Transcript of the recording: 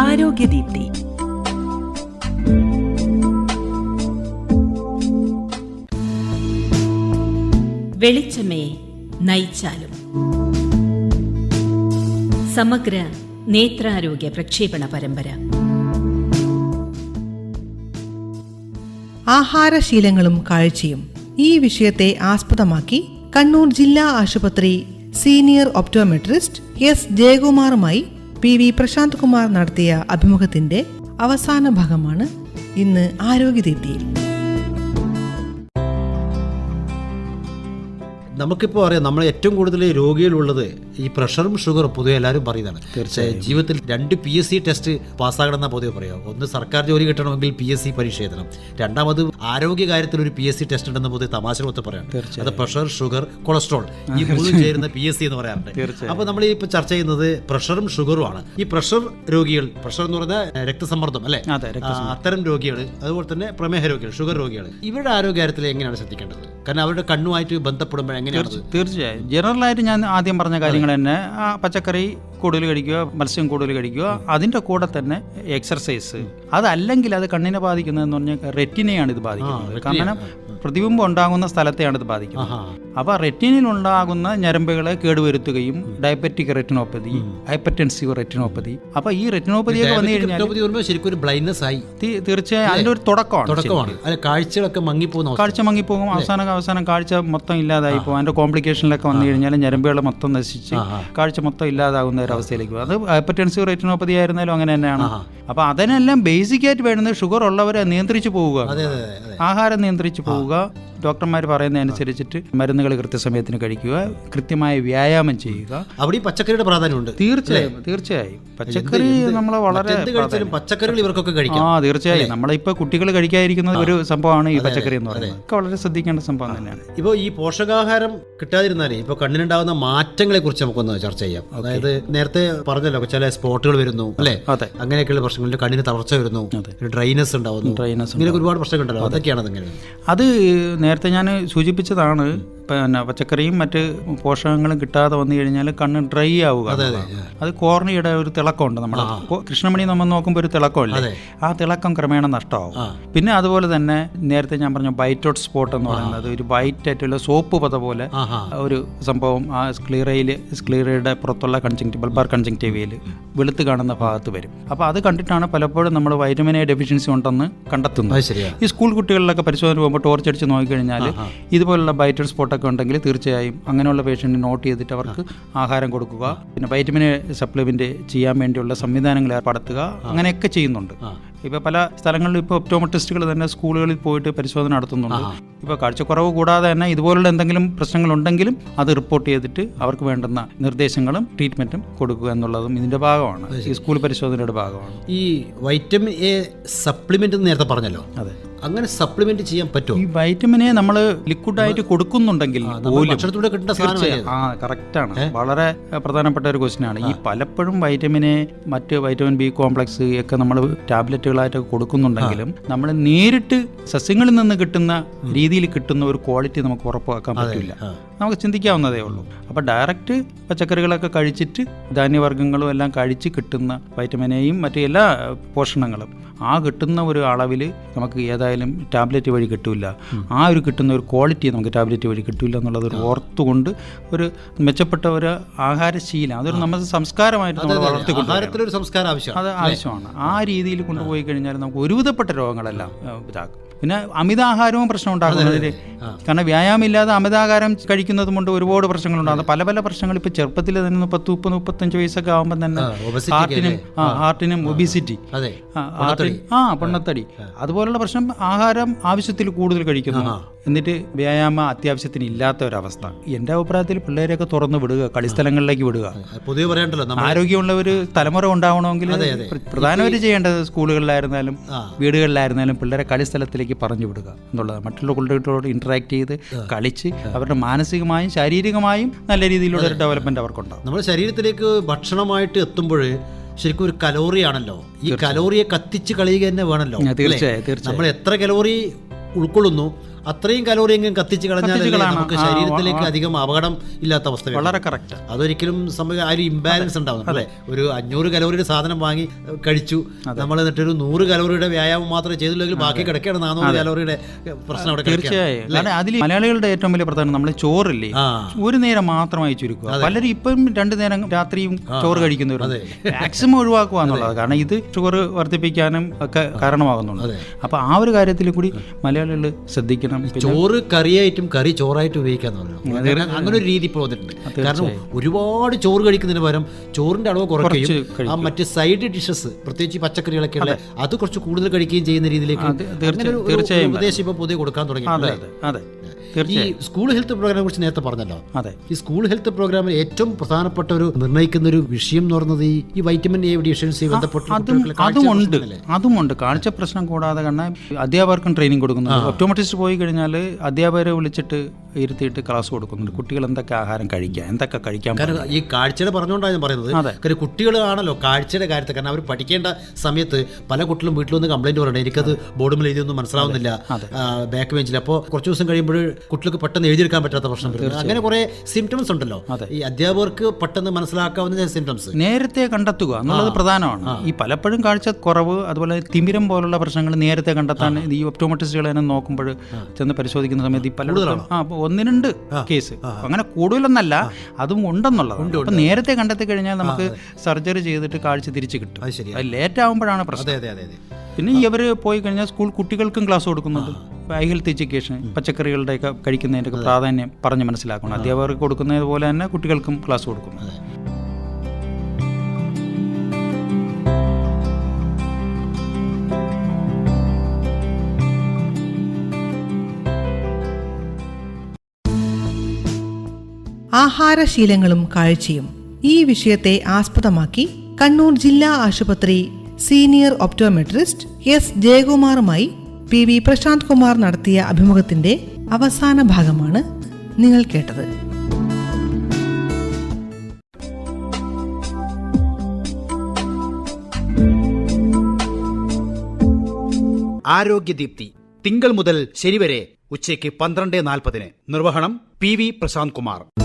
ആരോഗ്യദീപ്തി. വെളിച്ചമേ നയിച്ചാലും. സമഗ്ര നേത്രാരോഗ്യ പ്രക്ഷേപണ പരമ്പര. ആഹാരശീലങ്ങളും കാഴ്ചയും ഈ വിഷയത്തെ ആസ്പദമാക്കി കണ്ണൂർ ജില്ലാ ആശുപത്രി സീനിയർ ഒപ്റ്റോമെട്രിസ്റ്റ് എസ് ജയകുമാറുമായി പി വി പ്രശാന്ത് കുമാർ നടത്തിയ അഭിമുഖത്തിന്റെ അവസാന ഭാഗമാണ് ഇന്ന് ആരോഗ്യദീപ്തിയിൽ നമുക്കിപ്പോൾ അറിയാം നമ്മൾ ഏറ്റവും കൂടുതൽ രോഗികളുള്ളത് ഈ പ്രഷറും ഷുഗറും പൊതുവെ എല്ലാവരും പറയുന്നതാണ്. തീർച്ചയായും. ജീവിതത്തിൽ രണ്ട് പി എസ് സി ടെസ്റ്റ് പാസ്സാകണമെന്ന പൊതുവെ പറയാം ഒന്ന് സർക്കാർ ജോലി കിട്ടണമെങ്കിൽ പി എസ് സി പരീക്ഷ എഴുതണം. രണ്ടാമത് ആരോഗ്യ കാര്യത്തിൽ ഒരു പി എസ് സി ടെസ്റ്റ് ഉണ്ടെന്ന് പൊതുവെ തമാശ മൊത്തം പറയാം അത് പ്രഷർ ഷുഗർ കൊളസ്ട്രോൾ ഈ മൂന്ന് ചേരുന്ന പി എസ് സി എന്ന് പറയാറുണ്ട്. അപ്പോൾ നമ്മൾ ഇപ്പോൾ ചർച്ച ചെയ്യുന്നത് പ്രഷറും ഷുഗറും ആണ്. ഈ പ്രഷർ രോഗികൾ പ്രഷർ എന്ന് പറഞ്ഞാൽ രക്തസമ്മർദ്ദം അല്ലേ? അത്തരം രോഗികൾ അതുപോലെ തന്നെ പ്രമേഹ രോഗികൾ ഷുഗർ രോഗികൾ ഇവരുടെ ആരോഗ്യ കാര്യത്തിൽ എങ്ങനെയാണ് ശ്രദ്ധിക്കേണ്ടത്? കാരണം അവരുടെ കണ്ണുമായിട്ട് ബന്ധപ്പെടുമ്പോൾ എങ്ങനെയാണ് തീർച്ചയായും. ജനറലായിട്ട് ഞാൻ ആദ്യം പറഞ്ഞ കാര്യങ്ങൾ തന്നെ ആ പച്ചക്കറി കൂടുതൽ കഴിക്കുക മത്സ്യം കൂടുതൽ കഴിക്കുക അതിന്റെ കൂടെ തന്നെ എക്സർസൈസ് അതല്ലെങ്കിൽ അത് കണ്ണിനെ ബാധിക്കുന്നതെന്ന് പറഞ്ഞാൽ റെറ്റിനെയാണ് ഇത് ബാധിക്കുന്നത്. കാരണം പ്രതിബിംബം ഉണ്ടാകുന്ന സ്ഥലത്തെയാണ് ഇത് ബാധിക്കുന്നത്. അപ്പോൾ റെറ്റിനിൽ ഉണ്ടാകുന്ന ഞരമ്പുകളെ കേടുവരുത്തുകയും ഡയബറ്റിക് റെറ്റിനോപ്പതി ഹൈപ്പർടെൻസീവ് റെറ്റിനോപ്പതി അപ്പോൾ ഈ റെറ്റിനോപ്പതിയൊക്കെ വന്നു കഴിഞ്ഞാൽ ശരിക്കും ഒരു ബ്ലൈൻഡ്നെസ് ആയി. തീർച്ചയായും അതിന്റെ ഒരു തുടക്കമാണ് തുടക്കമാണ്. കാഴ്ചകളൊക്കെ മങ്ങിപ്പോകുന്ന അവസ്ഥ. കാഴ്ച മങ്ങിപ്പോകും. അവസാനം അവസാനം കാഴ്ച മൊത്തം ഇല്ലാതായി പോകും. അതിന്റെ കോംപ്ലിക്കേഷനിലൊക്കെ വന്നു കഴിഞ്ഞാൽ ഞരമ്പുകളെ മൊത്തം നശിച്ച് കാഴ്ച മൊത്തം ഇല്ലാതാകുന്ന ഒരു അവസ്ഥയിലേക്ക് പോകും അത് ഹൈപ്പർടെൻസീവ് റെറ്റിനോപ്പതി ആയിരുന്നാലും അങ്ങനെ തന്നെയാണ്. അപ്പൊ അതിനെല്ലാം ബേസിക് ആയിട്ട് വേണ്ടുന്നത് ഷുഗർ ഉള്ളവരെ നിയന്ത്രിച്ചു പോവുക. ആഹാരം നിയന്ത്രിച്ചു പോവുക. ഡോക്ടർമാർ പറയുന്നതനുസരിച്ചിട്ട് മരുന്നുകൾ കൃത്യസമയത്തിന് കഴിക്കുക കൃത്യമായ വ്യായാമം ചെയ്യുക. അവിടെ പച്ചക്കറിയുടെ പ്രാധാന്യമുണ്ട്. തീർച്ചയായും തീർച്ചയായും. പച്ചക്കറി നമ്മളെ വളരെ പച്ചക്കറികൾ ഇവർക്കൊക്കെ കഴിക്കാം. ആ തീർച്ചയായും. നമ്മളിപ്പോ കുട്ടികൾ കഴിക്കാതിരിക്കുന്ന ഒരു സംഭവമാണ് ഈ പച്ചക്കറി എന്ന് പറയുന്നത്. ഒക്കെ വളരെ ശ്രദ്ധിക്കേണ്ട സംഭവം തന്നെയാണ്. ഇപ്പോൾ ഈ പോഷകാഹാരം കിട്ടാതിരുന്നാലേ ഇപ്പോൾ കണ്ണിനുണ്ടാകുന്ന മാറ്റങ്ങളെ കുറിച്ച് നമുക്കൊന്ന് ചർച്ച ചെയ്യാം. അതായത് നേരത്തെ പറഞ്ഞല്ലോ ചില സ്പോട്ടുകൾ വരുന്നു അല്ലേ? അതെ. അങ്ങനെയൊക്കെയുള്ള പ്രശ്നങ്ങളിൽ കണ്ണിന് തളർച്ച വരുന്നു ഡ്രൈനസ് ഉണ്ടാവുന്നു. ഡ്രൈനസ് ഇങ്ങനെ ഒരുപാട് പ്രശ്നങ്ങളുണ്ടല്ലോ. അതൊക്കെയാണ് അത് നേരത്തെ ഞാൻ സൂചിപ്പിച്ചതാണ് പിന്നെ പച്ചക്കറിയും മറ്റ് പോഷകങ്ങളും കിട്ടാതെ വന്നു കഴിഞ്ഞാൽ കണ്ണ് ഡ്രൈ ആവുക. അത് കോർണിയുടെ ഒരു തിളക്കമുണ്ട് നമ്മുടെ കോ- കൃഷ്ണമണി നമ്മൾ നോക്കുമ്പോൾ ഒരു തിളക്കമില്ലേ? ആ തിളക്കം ക്രമേണ നഷ്ടമാവും. പിന്നെ അതുപോലെ തന്നെ നേരത്തെ ഞാൻ പറഞ്ഞ ബൈറ്റോട്ട് സ്പോട്ട് എന്ന് പറയുന്നത് ഒരു വൈറ്റ് ആയിട്ടുള്ള സോപ്പ് പത പോലെ ഒരു സംഭവം ആ സ്ക്ലീറയിൽ സ്ക്ലീറയുടെ പുറത്തുള്ള കൺജങ്ക്റ്റീവ് ബൾബാർ കൺജങ്ക്റ്റീവയിൽ വെളുത്ത് കാണുന്ന ഭാഗത്ത് വരും. അപ്പോൾ അത് കണ്ടിട്ടാണ് പലപ്പോഴും നമ്മൾ വൈറ്റമിൻ എ ഡെഫിഷ്യൻസി ഉണ്ടെന്ന് കണ്ടെത്തുന്നത്. ഈ സ്കൂൾ കുട്ടികളിലൊക്കെ പരിശോധന പോകുമ്പോൾ ടോർച്ച് അടിച്ച് നോക്കിക്കഴിഞ്ഞാൽ ഇതുപോലുള്ള ബൈറ്റൽ സ്പോട്ടൊക്കെ ഉണ്ടെങ്കിൽ തീർച്ചയായും അങ്ങനെയുള്ള പേഷ്യന്റ് നോട്ട് ചെയ്തിട്ട് അവർക്ക് ആഹാരം കൊടുക്കുക. പിന്നെ വൈറ്റമിൻ സപ്ലിമെന്റ് ചെയ്യാൻ വേണ്ടിയുള്ള സംവിധാനങ്ങൾ ഏർപ്പെടുത്തുക. അങ്ങനെയൊക്കെ ചെയ്യുന്നുണ്ട്. ഇപ്പോൾ പല സ്ഥലങ്ങളിലും ഇപ്പോൾ ഒപ്റ്റോമെട്രിസ്റ്റുകൾ തന്നെ സ്കൂളുകളിൽ പോയിട്ട് പരിശോധന നടത്തുന്നുണ്ട്. ഇപ്പോൾ കാഴ്ചക്കുറവ് കൂടാതെ തന്നെ ഇതുപോലുള്ള എന്തെങ്കിലും പ്രശ്നങ്ങളുണ്ടെങ്കിലും അത് റിപ്പോർട്ട് ചെയ്തിട്ട് അവർക്ക് വേണ്ടുന്ന നിർദ്ദേശങ്ങളും ട്രീറ്റ്മെന്റും കൊടുക്കുക എന്നുള്ളതും ഇതിന്റെ ഭാഗമാണ്. ഈ സ്കൂൾ പരിശോധനയുടെ ഭാഗമാണ്. ഈ വൈറ്റമിൻ എ സപ്ലിമെന്റ് നേരത്തെ പറഞ്ഞല്ലോ. അതെ. അങ്ങനെ സപ്ലിമെന്റ് ചെയ്യാൻ പറ്റുമോ ഈ വൈറ്റമിനെ നമ്മൾ ലിക്വിഡ് ആയിട്ട് കൊടുക്കുന്നുണ്ടെങ്കിൽ കറക്റ്റ് ഭക്ഷണത്തിലൂടെ കിട്ടുന്ന സാധനം. ആ കറക്റ്റാണ് വളരെ പ്രധാനപ്പെട്ട ഒരു ക്വസ്റ്റ്യൻ ആണ്. ഈ പലപ്പോഴും വൈറ്റമിനെ മറ്റ് വൈറ്റമിൻ ബി കോംപ്ലക്സ് ഒക്കെ നമ്മൾ ടാബ്ലറ്റുകളായിട്ട് കൊടുക്കുന്നുണ്ടെങ്കിലും നമ്മൾ നേരിട്ട് സസ്യങ്ങളിൽ നിന്ന് കിട്ടുന്ന രീതിയിൽ കിട്ടുന്ന ഒരു ക്വാളിറ്റി നമുക്ക് ഉറപ്പാക്കാൻ പറ്റില്ല. നമുക്ക് ചിന്തിക്കാവുന്നതേ ഉള്ളൂ. അപ്പോൾ ഡയറക്റ്റ് പച്ചക്കറികളൊക്കെ കഴിച്ചിട്ട് ധാന്യവർഗങ്ങളും എല്ലാം കഴിച്ച് കിട്ടുന്ന വൈറ്റമിൻ എയും മറ്റു എല്ലാ പോഷണങ്ങളും ആ കിട്ടുന്ന ഒരു അളവിൽ നമുക്ക് ഏതായാലും ടാബ്ലറ്റ് വഴി കിട്ടില്ല ആ ഒരു കിട്ടുന്ന ഒരു ക്വാളിറ്റി നമുക്ക് ടാബ്ലറ്റ് വഴി കിട്ടില്ല എന്നുള്ളത് ഒരു ഓർത്തുകൊണ്ട് ഒരു മെച്ചപ്പെട്ട ഒരു ആഹാരശീലം. അതൊരു നമ്മുടെ സംസ്കാരമായിട്ട് നമ്മൾ വളർത്തിക്കൊണ്ട് അത് ആവശ്യമാണ്. ആ രീതിയിൽ കൊണ്ടുപോയി കഴിഞ്ഞാൽ നമുക്ക് ഒരുവിധപ്പെട്ട രോഗങ്ങളെല്ലാം ഇതാക്കും പിന്നെ അമിതാഹാരവും പ്രശ്നം ഉണ്ടാക്കുന്നതിന് കാരണം വ്യായാമം ഇല്ലാതെ അമിതാഹാരം കഴിക്കുന്നത് കൊണ്ട് ഒരുപാട് പ്രശ്നങ്ങളുണ്ടാകും പല പല പ്രശ്നങ്ങൾ ഇപ്പൊ ചെറുപ്പത്തിൽ തന്നെ പത്ത് മുപ്പത് മുപ്പത്തഞ്ച് വയസ്സൊക്കെ ആകുമ്പോൾ തന്നെ ഹാർട്ടിനും ഹാർട്ടിനും ഒബിസിറ്റി ആ, പൊണ്ണത്തടി. അതുപോലുള്ള പ്രശ്നം ആഹാരം ആവശ്യത്തിൽ കൂടുതൽ കഴിക്കുന്നു. എന്നിട്ട് വ്യായാമം അത്യാവശ്യത്തിന് ഇല്ലാത്ത ഒരവസ്ഥ എന്റെ അഭിപ്രായത്തിൽ പിള്ളേരെയൊക്കെ തുറന്ന് വിടുക കളിസ്ഥലങ്ങളിലേക്ക് വിടുക. പൊതുവെ പറയണ്ടല്ലോ ആരോഗ്യമുള്ള ഒരു തലമുറ ഉണ്ടാവണമെങ്കിൽ പ്ര- പ്രധാനമായിട്ട് ചെയ്യേണ്ടത് സ്കൂളുകളിലായിരുന്നാലും വീടുകളിലായിരുന്നാലും പിള്ളേരെ കളിസ്ഥലത്തിലേക്ക് പറഞ്ഞു വിടുക എന്നുള്ളത് മറ്റുള്ള കുട്ടികളോട് ഇന്ററാക്ട് ചെയ്ത് കളിച്ച് അവരുടെ മാനസികമായും ശാരീരികമായും നല്ല രീതിയിലുള്ള ഒരു ഡെവലപ്മെന്റ് അവർക്കുണ്ടാവും. നമ്മുടെ ശരീരത്തിലേക്ക് ഭക്ഷണമായിട്ട് എത്തുമ്പോൾ ശരിക്കും ഒരു കലോറിയാണല്ലോ ഈ കലോറിയെ കത്തിച്ച് കളയുക തന്നെ വേണമല്ലോ? തീർച്ചയായും. നമ്മൾ എത്ര കലോറി ഉൾക്കൊള്ളുന്നു അത്രയും കലോറി എങ്കിലും കത്തിച്ച് കളഞ്ഞാൽ നമുക്ക് ശരീരത്തിലേക്ക് അധികം അപകടം ഇല്ലാത്ത അവസ്ഥ. വളരെ കറക്റ്റ് അതൊരിക്കലും സംഭവം ആ ഒരു ഇംബാലൻസ് ഉണ്ടാവും. അല്ലേ ഒരു അഞ്ഞൂറ് കലോറിയുടെ സാധനം വാങ്ങി കഴിച്ചു. നമ്മൾ എന്നിട്ട് ഒരു നൂറ് കലോറിയുടെ വ്യായാമം മാത്രമേ ചെയ്തില്ലെങ്കിൽ ബാക്കി കിടക്കുകയാണ് നാനൂറ് കലോറിയുടെ പ്രശ്നം അവിടെ. തീർച്ചയായും. അതിൽ മലയാളികളുടെ ഏറ്റവും വലിയ പ്രധാനം നമ്മൾ ചോറില്ലേ? ഒരു നേരം മാത്രമായി ചുരുക്കുക. പലരും ഇപ്പം രണ്ടു നേരം രാത്രിയും ചോറ് കഴിക്കുന്നവരുണ്ട്. മാക്സിമം ഒഴിവാക്കുക എന്നുള്ളത് കാരണം ഇത് ഷുഗർ വർദ്ധിപ്പിക്കാനും ഒക്കെ കാരണമാകുന്നുണ്ട്. അപ്പൊ ആ ഒരു കാര്യത്തിൽ കൂടി മലയാളികൾ ശ്രദ്ധിക്കണം. ചോറ് കറിയായിട്ടും കറി ചോറായിട്ട് ഉപയോഗിക്കാന്ന് പറഞ്ഞു അങ്ങനെ ഒരു രീതി ഇപ്പോൾ വന്നിട്ടുണ്ട്. കാരണം ഒരുപാട് ചോറ് കഴിക്കുന്നതിന് പകരം ചോറിന്റെ അളവ് കുറയ്ക്കുകയും ആ മറ്റ് സൈഡ് ഡിഷസ് പ്രത്യേകിച്ച് പച്ചക്കറികളൊക്കെ ഉള്ള അത്. കുറച്ച് കൂടുതൽ കഴിക്കുകയും ചെയ്യുന്ന രീതിയിലേക്ക് തീർച്ചയായും- ഉപദേശം ഇപ്പോൾ പൊതുവെ കൊടുക്കാൻ തുടങ്ങി അതെ ഈ സ്കൂൾ ഹെൽത്ത് പ്രോഗ്രാമിനെ കുറിച്ച് നേരത്തെ പറഞ്ഞല്ലോ. അതെ. ഈ സ്കൂൾ ഹെൽത്ത് പ്രോഗ്രാമിൽ ഏറ്റവും പ്രധാനപ്പെട്ട ഒരു നിർണയിക്കുന്ന ഒരു വിഷയം എന്ന് പറയുന്നത് ഈ വൈറ്റമിൻ എ ഡെഫിഷ്യൻസി ബന്ധപ്പെട്ട് അതുമുണ്ട് അതുമുണ്ട്. കാഴ്ച പ്രശ്നം കൂടാതെ കണ്ടാൽ അധ്യാപകർക്കും ട്രെയിനിങ് കൊടുക്കുന്നുണ്ട്. ഒപ്റ്റോമെട്രിസ്റ്റ് പോയി കഴിഞ്ഞാൽ അധ്യാപകരെ വിളിച്ചിട്ട് ഇരുത്തിയിട്ട് ക്ലാസ് കൊടുക്കുന്നുണ്ട്. കുട്ടികൾ എന്തൊക്കെ ആഹാരം കഴിക്കാം എന്തൊക്കെ കഴിക്കാൻ കാരണം ഈ കാഴ്ചയുടെ പറഞ്ഞുകൊണ്ടാണ് ഞാൻ പറയുന്നത്. കാര്യം കുട്ടികളാണല്ലോ കാഴ്ചയുടെ കാര്യത്തിൽ. കാരണം അവർ പഠിക്കേണ്ട സമയത്ത് പല കുട്ടികളും വീട്ടിൽ വന്ന് കംപ്ലൈന്റ് പറയണം. എനിക്കത് ബോർഡ് മേൽ എഴുതിയൊന്നും മനസ്സിലാവുന്നില്ല. ബാക്ക് ബെഞ്ചിൽ അപ്പോൾ കുറച്ച് ദിവസം കഴിയുമ്പോൾ കുട്ടികൾക്ക് പെട്ടെന്ന് എഴുതിയെടുക്കാൻ പറ്റാത്ത പ്രശ്നം അങ്ങനെ കുറെ സിംറ്റംസ് ഉണ്ടല്ലോ. ഈ അധ്യാപകർക്ക് പെട്ടെന്ന് മനസ്സിലാക്കാവുന്ന സിംറ്റംസ് നേരത്തെ കണ്ടെത്തുക എന്നുള്ളത് പ്രധാനമാണ്. ഈ പലപ്പോഴും കാഴ്ച കുറവ് അതുപോലെ തിമിരം പോലുള്ള പ്രശ്നങ്ങൾ നേരത്തെ കണ്ടെത്താൻ ഈ ഒപ്റ്റോമെട്രിസ്റ്റുകൾ തന്നെ നോക്കുമ്പോൾ ചെന്ന് പരിശോധിക്കുന്ന സമയത്ത് ഈ പല ആ അപ്പൊ ഒന്ന് രണ്ട് കേസ് അങ്ങനെ കൂടുതലൊന്നല്ല അതും ഉണ്ടെന്നുള്ളത് അപ്പൊ നേരത്തെ കണ്ടെത്തി കഴിഞ്ഞാൽ നമുക്ക് സർജറി ചെയ്തിട്ട് കാഴ്ച തിരിച്ചു കിട്ടും. ലേറ്റ് ആകുമ്പോഴാണ് പ്രശ്നം. പിന്നെ ഇവർ പോയി കഴിഞ്ഞാൽ സ്കൂൾ കുട്ടികൾക്കും ക്ലാസ് കൊടുക്കുന്നുണ്ട്. ഐ ഹെൽത്ത് എഡ്യൂക്കേഷൻ പച്ചക്കറികളുടെയൊക്കെ കഴിക്കുന്നതിന്റെയൊക്കെ പ്രാധാന്യം പറഞ്ഞ് മനസ്സിലാക്കണം. അധ്യാപകർക്ക് കൊടുക്കുന്നത് പോലെ തന്നെ കുട്ടികൾക്കും ക്ലാസ് കൊടുക്കുന്നു ആഹാരശീലങ്ങളും കാഴ്ചയും ഈ വിഷയത്തെ ആസ്പദമാക്കി കണ്ണൂർ ജില്ലാ ആശുപത്രി സീനിയർ ഒപ്റ്റോമെട്രിസ്റ്റ് എസ് ജയകുമാറുമായി പി വി പ്രശാന്ത് കുമാർ നടത്തിയ അഭിമുഖത്തിന്റെ അവസാന ഭാഗമാണ് നിങ്ങൾ കേട്ടത്. ആരോഗ്യദീപ്തി. തിങ്കൾ മുതൽ ശനിവരെ ഉച്ചയ്ക്ക് പന്ത്രണ്ട് നാൽപ്പതിന് നിർവഹണം പി വി പ്രശാന്ത് കുമാർ.